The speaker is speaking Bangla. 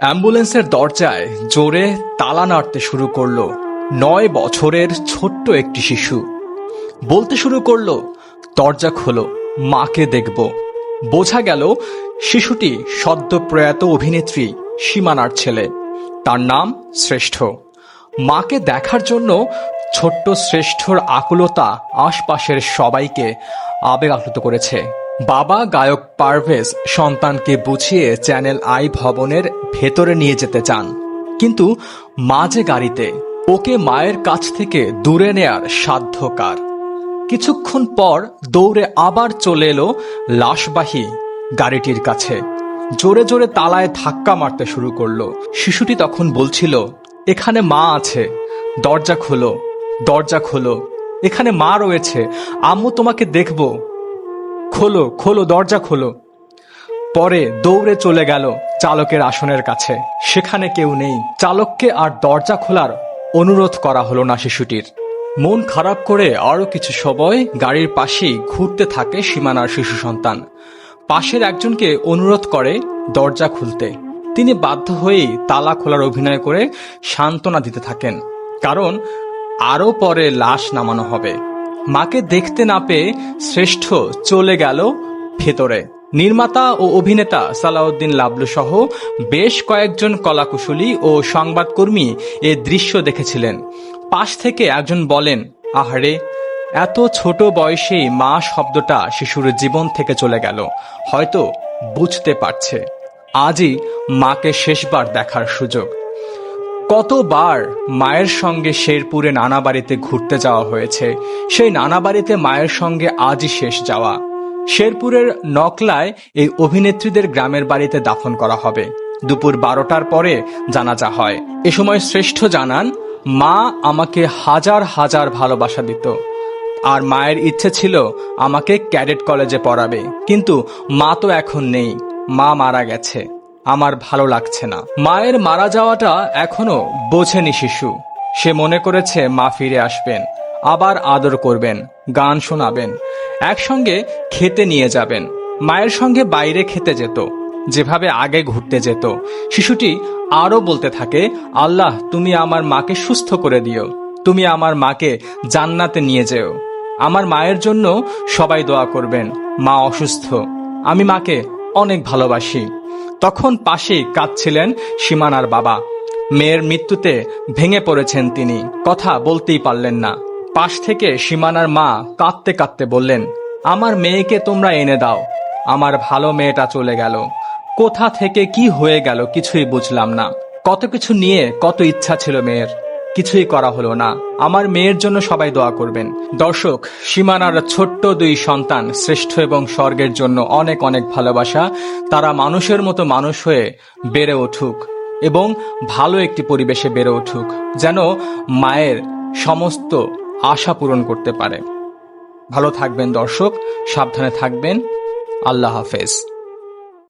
অ্যাম্বুলেন্সের দরজায় জোরে তালা নাড়তে শুরু করল নয় বছরের ছোট্ট একটি শিশু। বলতে শুরু করল, দরজা খোলো, মাকে দেখব। বোঝা গেল, শিশুটি সদ্য প্রয়াত অভিনেত্রী, সীমানার ছেলে। তার নাম শ্রেষ্ঠ। মাকে দেখার জন্য ছোট্ট শ্রেষ্ঠর আকুলতা আশপাশের সবাইকে আবেগ আপ্লুত করেছে। বাবা গায়ক পারভেজ সন্তানকে বুঝিয়ে চ্যানেল আই ভবনের ভেতরে নিয়ে যেতে চান। কিন্তু মা যে গাড়িতে ওকে মায়ের কাছ থেকে দূরে নেয়ার সাধ্য কার কিছুক্ষণ পর দৌড়ে আবার চলে এলো লাশবাহী গাড়িটির কাছে। জোরে জোরে তালায় ধাক্কা মারতে শুরু করল। শিশুটি তখন বলছিল, এখানে মা আছে। দরজা খোলো দরজা খোলো। এখানে মা রয়েছে। আম্মু তোমাকে দেখব। খোলো খোলো, দরজা খোলো। পরে দৌড়ে চলে গেল চালকের আসনের কাছে। সেখানে কেউ নেই। চালককে আর দরজা খোলার অনুরোধ করা হলো না শিশুটির। মন খারাপ করে আরও কিছু সময় গাড়ির পাশেই ঘুরতে থাকে সীমানার শিশু সন্তান। পাশের একজনকে অনুরোধ করে দরজা খুলতে। তিনি বাধ্য হয়েই তালা খোলার অভিনয় করে সান্ত্বনা দিতে থাকেন। কারণ আরও পরে লাশ নামানো হবে। মাকে দেখতে না পেয়ে শ্রেষ্ঠ চলে গেল ভেতরে। নির্মাতা ও অভিনেতা সালাউদ্দিন লাবলু সহ বেশ কয়েকজন কলাকুশলী ও সংবাদকর্মী এ দৃশ্য দেখেছিলেন। পাশ থেকে একজন বলেন, আহারে, এত ছোট বয়সেই মা শব্দটা শিশুর জীবন থেকে চলে গেল। হয়তো বুঝতে পারছে। আজই মাকে শেষবার দেখার সুযোগ। কতবার মায়ের সঙ্গে শেরপুরে নানা বাড়িতে ঘুরতে যাওয়া হয়েছে, সেই নানা বাড়িতে মায়ের সঙ্গে আজই শেষ যাওয়া। শেরপুরের নকলায় এই অভিনেত্রীদের গ্রামের বাড়িতে দাফন করা হবে। দুপুর বারোটার পরে জানাজা হয়। এ সময় শ্রেষ্ঠ জানান, মা আমাকে হাজার হাজার ভালোবাসা দিত। আর মায়ের ইচ্ছে ছিল আমাকে ক্যাডেট কলেজে পড়াবে। কিন্তু মা তো এখন নেই। মা মারা গেছে। আমার ভালো লাগছে না। মায়ের মারা যাওয়াটা এখনও বোঝেনি শিশু। সে মনে করেছে মা ফিরে আসবেন, আবার আদর করবেন, গান শোনাবেন, একসঙ্গে খেতে নিয়ে যাবেন। মায়ের সঙ্গে বাইরে খেতে যেত, যেভাবে আগে ঘুরতে যেত। শিশুটি আরও বলতে থাকে, আল্লাহ, তুমি আমার মাকে সুস্থ করে দিও। তুমি আমার মাকে জান্নাতে নিয়ে যেও। আমার মায়ের জন্য সবাই দোয়া করবেন। মা অসুস্থ। আমি মাকে অনেক ভালোবাসি। তখন পাশেই কাঁদছিলেন সীমানার বাবা। মেয়ের মৃত্যুতে ভেঙে পড়েছেন তিনি। কথা বলতেই পারলেন না। পাশ থেকে সীমানার মা কাঁদতে কাঁদতে বললেন, আমার মেয়েকে তোমরা এনে দাও। আমার ভালো মেয়েটা চলে গেল। কোথা থেকে কি হয়ে গেল কিছুই বুঝলাম না। কত কিছু নিয়ে কত ইচ্ছা ছিল মেয়ের। কিছুই করা হলো না। আমার মেয়ের জন্য সবাই দোয়া করবেন। দর্শক, সীমানার ছোট্ট দুই সন্তান শ্রেষ্ঠ এবং স্বর্গের জন্য অনেক অনেক ভালোবাসা। তারা মানুষের মতো মানুষ হয়ে বেড়ে উঠুক এবং ভালো একটি পরিবেশে বেড়ে উঠুক, যেন মায়ের সমস্ত আশা পূরণ করতে পারে। ভালো থাকবেন দর্শক, সাবধানে থাকবেন। আল্লাহ হাফেজ।